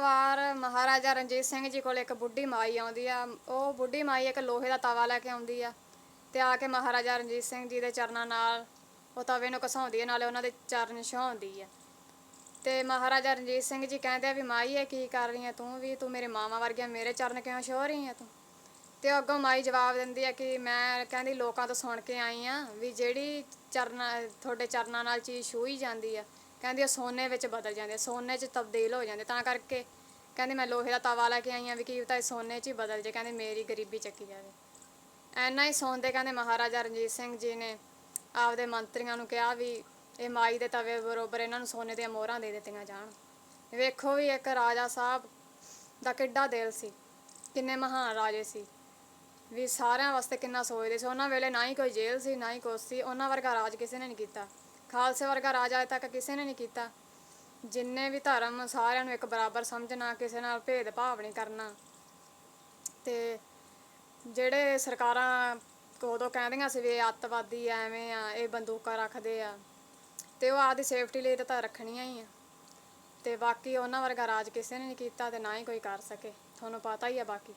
ਵਾਰ ਮਹਾਰਾਜਾ ਰਣਜੀਤ ਸਿੰਘ ਜੀ ਕੋਲ ਇੱਕ ਬੁੱਢੀ ਮਾਈ ਆਉਂਦੀ ਆ। ਉਹ ਬੁੱਢੀ ਮਾਈ ਇੱਕ ਲੋਹੇ ਦਾ ਤਵਾ ਲੈ ਕੇ ਆਉਂਦੀ ਆ ਤੇ ਆ ਕੇ ਮਹਾਰਾਜਾ ਰਣਜੀਤ ਸਿੰਘ ਜੀ ਦੇ ਚਰਨਾਂ ਨਾਲ ਉਹ ਤਵੇ ਨੂੰ ਘਸਾਉਂਦੀ ਹੈ ਨਾਲੇ ਉਹਨਾਂ ਦੇ ਚਰਨ ਛਾਉਂਦੀ ਆ। ਤੇ ਮਹਾਰਾਜਾ ਰਣਜੀਤ ਸਿੰਘ ਜੀ ਕਹਿੰਦੇ ਆ ਵੀ, ਮਾਈ ਇਹ ਕੀ ਕਰ ਰਹੀ ਹੈ ਤੂੰ ਵੀ? ਤੂੰ ਮੇਰੇ ਮਾਮਾ ਵਰਗੀਆਂ ਮੇਰੇ ਚਰਨ ਕਿਉਂ ਛੋਹ ਰਹੀ ਹੈ ਤੂੰ? ਤੇ ਉਹ ਅੱਗੋਂ ਮਾਈ ਜਵਾਬ ਦਿੰਦੀ ਹੈ ਕਿ ਮੈਂ ਕਹਿੰਦੀ ਲੋਕਾਂ ਤੋਂ ਸੁਣ ਕੇ ਆਈ ਆ ਵੀ ਜਿਹੜੀ ਚਰਨਾਂ, ਤੁਹਾਡੇ ਚਰਨਾਂ ਨਾਲ ਚੀਜ਼ ਛੂਈ ਜਾਂਦੀ ਆ ਕਹਿੰਦੀ ਉਹ ਸੋਨੇ ਵਿੱਚ ਬਦਲ ਜਾਂਦੇ ਸੋਨੇ 'ਚ ਤਬਦੀਲ ਹੋ ਜਾਂਦੇ ਤਾਂ ਕਰਕੇ ਕਹਿੰਦੀ ਮੈਂ ਲੋਹੇ ਦਾ ਤਵਾ ਲੈ ਕੇ ਆਈ ਆ ਵੀ ਕੀ ਪਤਾ ਇਹ ਸੋਨੇ 'ਚ ਹੀ ਬਦਲ ਜੇ, ਕਹਿੰਦੀ ਮੇਰੀ ਗਰੀਬੀ ਚੱਕੀ ਜਾਵੇ। ਐਨਾ ਹੀ ਸੌਂਦੇ ਕਹਿੰਦੇ ਮਹਾਰਾਜਾ ਰਣਜੀਤ ਸਿੰਘ ਜੀ ਨੇ ਆਪਦੇ ਮੰਤਰੀਆਂ ਨੂੰ ਕਿਹਾ ਵੀ ਇਹ ਮਾਈ ਦੇ ਤਵੇ ਬਰੋਬਰ ਇਹਨਾਂ ਨੂੰ ਸੋਨੇ ਦੀਆਂ ਮੋਹਰਾਂ ਦੇ ਦਿੱਤੀਆਂ ਜਾਣ। ਵੇਖੋ ਵੀ ਇੱਕ ਰਾਜਾ ਸਾਹਿਬ ਦਾ ਕਿੱਡਾ ਦਿਲ ਸੀ, ਕਿੰਨੇ ਮਹਾਨ ਰਾਜੇ ਸੀ। ਵੀ ਸਾਰਿਆਂ ਵਾਸਤੇ ਕਿੰਨਾ ਸੋਚਦੇ ਸੀ, ਉਹਨਾਂ ਵੇਲੇ ਨਾ ਹੀ ਕੋਈ ਜੇਲ੍ਹ ਸੀ, ਨਾ ਹੀ ਕੁਛ ਸੀ, ਉਹਨਾਂ ਵਰਗਾ ਰਾਜ ਕਿਸੇ ਨੇ ਨਹੀਂ ਕੀਤਾ। ਖਾਲਸੇ ਵਰਗਾ ਰਾਜ ਅਜੇ ਤੱਕ ਕਿਸੇ ਨੇ ਨਹੀਂ ਕੀਤਾ। ਜਿੰਨੇ ਵੀ ਧਰਮ ਸਾਰਿਆਂ ਨੂੰ ਇੱਕ ਬਰਾਬਰ ਸਮਝਣਾ ਕਿਸੇ ਨਾਲ ਭੇਦਭਾਵ ਨਹੀਂ ਕਰਨਾ। ਤੇ ਜਿਹੜੇ ਸਰਕਾਰਾਂ ਉਦੋਂ ਕਹਿੰਦੀਆਂ ਸੀ ਵੀ ਇਹ ਅੱਤਵਾਦੀ ਆ, ਐਵੇਂ ਆ ਇਹ ਬੰਦੂਕਾਂ ਰੱਖਦੇ ਆ ਤੇ ਉਹ ਆਪਦੀ ਸੇਫਟੀ ਲਈ ਤਾਂ ਰੱਖਣੀਆਂ ਹੀ ਆ। ਤੇ ਬਾਕੀ ਉਹਨਾਂ ਵਰਗਾ ਰਾਜ ਕਿਸੇ ਨੇ ਨਹੀਂ ਕੀਤਾ ਤੇ ਨਾ ਹੀ ਕੋਈ ਕਰ ਸਕੇ। ਤੁਹਾਨੂੰ ਪਤਾ ਹੀ ਆ ਬਾਕੀ।